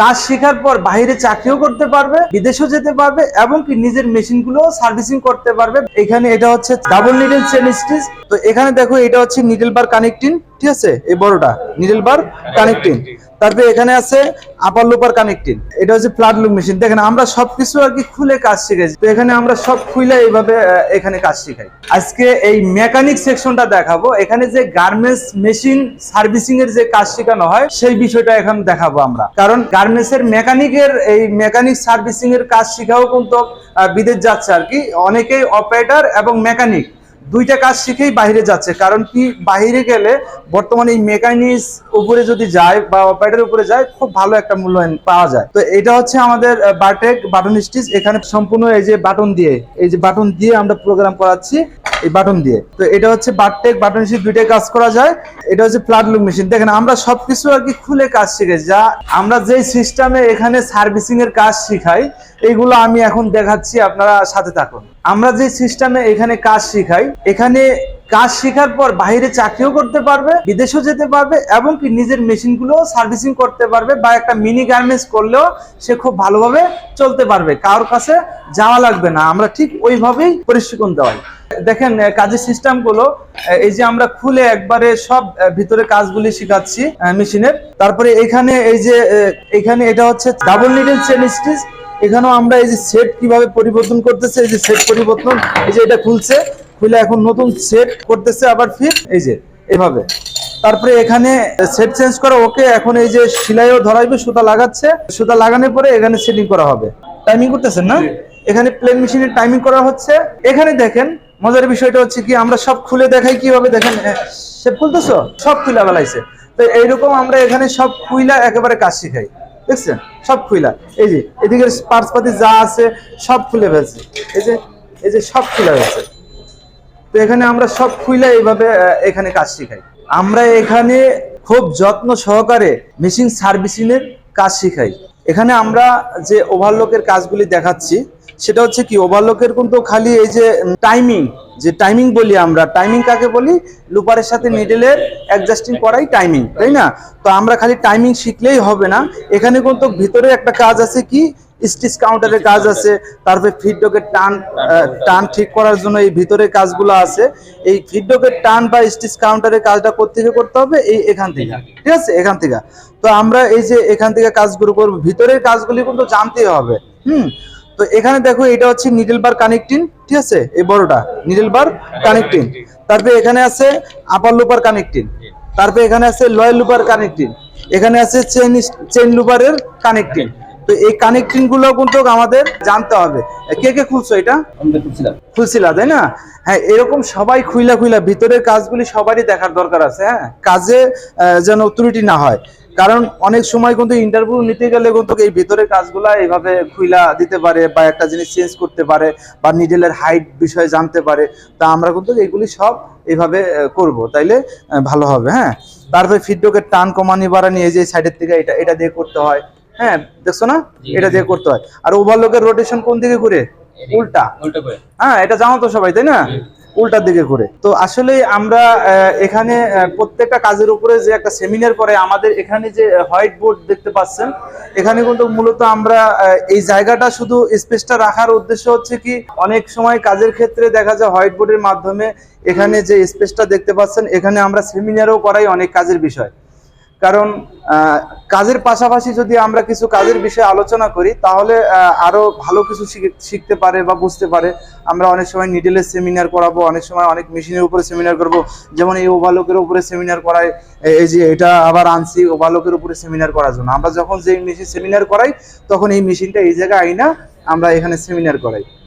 কাজ শেখার পর বাইরে চাকরিও করতে পারবে বিদেশেও যেতে পারবে এবং কি নিজের মেশিনগুলো সার্ভিসিং করতে পারবে। এখানে এটা হচ্ছে ডাবল নিডেল চেন স্টিচ। তো এখানে দেখো এটা হচ্ছে নিডেল বার কানেক্টিং ঠিক আছে? এই বড়টা নিডেল বার কানেক্টিং তারপরে এখানে আছে আপার লোপার কানেক্টিং এটা হচ্ছে ফ্ল্যাট লুক মেশিন দেখেন, আমরা সবকিছু আর কি খুলে কাজ শিখেছি তো এখানে আমরা সব খুলে এইভাবে এখানে কাজ শিখাই। আজকে এই মেকানিক সেকশনটা দেখাবো। এখানে যে গার্মেন্টস মেশিন সার্ভিসিং এর যে কাজ শেখানো হয়, সেই বিষয়টা এখন দেখাবো আমরা। কারণ গার্মেন্টস এর মেকানিকের এই মেকানিক সার্ভিসিং এর কাজ শিখাও কিন্তু বিদেশ যাচ্ছে আর কি। অনেকেই অপারেটর এবং মেকানিক দুইটা কাজ শিখেই বাইরে যাচ্ছে। কারণ কি, বাইরে গেলে বর্তমানে এই মেকানিক্স উপরে যদি যায় বা অপারেটার উপরে যায়, খুব ভালো একটা মূল্যায়ন পাওয়া যায়। তো এটা হচ্ছে আমাদের বাটেক বাটন স্টিচ এখানে সম্পূর্ণ এই যে বাটন দিয়ে, এই যে বাটন দিয়ে আমরা প্রোগ্রাম করাচ্ছি। এই বাটন দিয়ে। তো এটা হচ্ছে বারটেক বাটন স্টিচ দুইটাই কাজ করা যায়। এটা হচ্ছে ফ্ল্যাট লুক মেশিন দেখেন, আমরা সবকিছু আর কি খুলে কাজ শিখেছি। যা আমরা যে সিস্টেমে এখানে সার্ভিসিং এর কাজ শিখাই এইগুলো আমি এখন দেখাচ্ছি, আপনারা সাথে থাকুন। আমরা যে সিস্টেমে এখানে কাজ শিখাই, এখানে কাজ শেখার পর বাইরে চাকরিও করতে পারবে, বিদেশেও যেতে পারবে, এবং কি নিজের মেশিনগুলো সার্ভিসিং করতে পারবে বা একটা মিনি গার্মেন্টস করলেও সে খুব ভালোভাবে চলতে পারবে। কারোর কাছে যাওয়া লাগবে না। আমরা ঠিক ওইভাবেই প্রশিক্ষণ দেওয়াই দেখেন কাজের সিস্টেমগুলো এই যে আমরা খুলে একবারে সব ভিতরে কাজগুলি শিখাচ্ছি মেশিনের। তারপরে এখানে এই যে এখানে এটা হচ্ছে ডাবল নিডেল চেন স্টিচ এখানেও আমরা এই যে সেট কীভাবে পরিবর্তন করতেছে এই যে সেট পরিবর্তন এই যে এটা খুলছে। খুলে এখন নতুন সেট করতেছে আবার ফির এই যে এভাবে। তারপরে এখানে সেট চেঞ্জ করা ওকে এখন এই যে সেলাইও ধরাইবে সুতা লাগাচ্ছে। সুতা লাগানোর পরে এখানে সেটিং করা হবে। টাইমিং করতেছেন না? এখানে প্লেন মেশিনের টাইমিং করা হচ্ছে। এখানে দেখেন মজার বিষয়টা হচ্ছে কি, আমরা সব খুলে দেখাই কীভাবে দেখেন সে খুলতেছো? সব খুলা বেলাইছে তো এইরকম আমরা এখানে সব খুইলা একেবারে কাজ শিখাই। দেখছেন? সব খুইলা। এই যে এদিকে পার্স পাতি যা আছে, সব খুলে ফেলছে। এই যে এই যে সব খুলে ফেলছে। তো এখানে আমরা সব খুইলা এইভাবে এখানে কাজ শিখাই। আমরা এখানে খুব যত্ন সহকারে মেশিন সার্ভিসিং এর কাজ শিখাই। এখানে আমরা যে ওভারলোকের কাজগুলি দেখাচ্ছি সেটা হচ্ছে কি ওভারলোকের কিন্তু খালি এই যে টাইমিং যে টাইমিং বলি আমরা টাইমিং কাকে বলি? লুপারের সাথে নিডেলের অ্যাডজাস্টিং করাই টাইমিং তাই না? তো আমরা খালি টাইমিং শিখলেই হবে না। এখানে কিন্তু ভিতরে একটা কাজ আছে কি? স্টিচ কাউন্টারের কাজ আছে তারপরে ফিডডকের টান টান ঠিক করার জন্য এই ভিতরে কাজগুলো আছে। এই ফিডডকের টান বা স্টিচ কাউন্টারের কাজটা কোথেকে করতে হবে এই এখান থেকে। ঠিক আছে? এখান থেকে। তো আমরা এই যে এখান থেকে কাজগুলো করব ভিতরের কাজগুলি কিন্তু জানতেই হবে। হুম? তো এখানে দেখো এটা হচ্ছে নিডল বার কানেক্টিং ঠিক আছে? এই বড়টা নিডল বার কানেক্টিং তারপরে এখানে আছে আপার লুপার কানেক্টিং তারপরে এখানে আছে লয়াল লুপার কানেক্টিং এখানে আছে চেন চেন লুপারের কানেক্টিং তো এই কানেক্টিংগুলো কিন্তু আমাদের জানতে হবে। কে কে খুলছো এটা? খুলছিলা তাই না? হ্যাঁ এরকম সবাই খুইলা খুইলা ভিতরের কাজগুলি সবারই দেখার দরকার আছে হ্যাঁ? কাজে যেন ত্রুটি না হয়। কারণ অনেক সময় কিন্তু ইন্টারভিউ নিতে গেলে কিন্তু এই ভিতরের কাজগুলা এইভাবে খুইলা দিতে পারে বা একটা জিনিস চেঞ্জ করতে পারে বা নিডেলের হাইট বিষয়ে জানতে পারে। তা আমরা কিন্তু এগুলি সব এইভাবে করব। তাইলে ভালো হবে হ্যাঁ? তারপরে ফিডব্যাকের টান কমানি বাড়ানি এই যে সাইডের থেকে এটা এটা দিয়ে করতে হয়। হ্যাঁ দেখছ না? এটা দিয়ে করতে হয়। আর ওভারলোকের রোটেশন কোন দিকে ঘুরে? উল্টা। হ্যাঁ এটা জানো তো সবাই তাই না? উল্টার দিকে ঘুরে। তো আসলে আমরা এখানে প্রত্যেকটা কাজের উপরে যে একটা সেমিনার করে আমাদের এখানে যে হোয়াইট বোর্ড দেখতে পাচ্ছেন এখানে কিন্তু মূলত আমরা এই জায়গাটা শুধু স্পেসটা রাখার উদ্দেশ্য হচ্ছে কি অনেক সময় কাজের ক্ষেত্রে দেখা যায় হোয়াইট বোর্ডের মাধ্যমে এখানে যে স্পেসটা দেখতে পাচ্ছেন এখানে আমরা সেমিনারও করাই অনেক কাজের বিষয়। কারণ কাজের পাশাপাশি যদি আমরা কিছু কাজের বিষয়ে আলোচনা করি তাহলে আহ, আরও ভালো কিছু শিখে- শিখতে পারে বা বুঝতে পারে। আমরা অনেক সময় নিডেলের সেমিনার করাবো অনেক সময় অনেক মেশিনের উপরে সেমিনার করব। যেমন এই ওভালোকের উপরে সেমিনার করাই এই যে এটা আবার আনছি ওভালোকের উপরে সেমিনার করার জন্য। আমরা যখন যে মেশিন সেমিনার করাই তখন এই মেশিনটা এই জায়গায় আইনা আমরা এখানে সেমিনার করাই।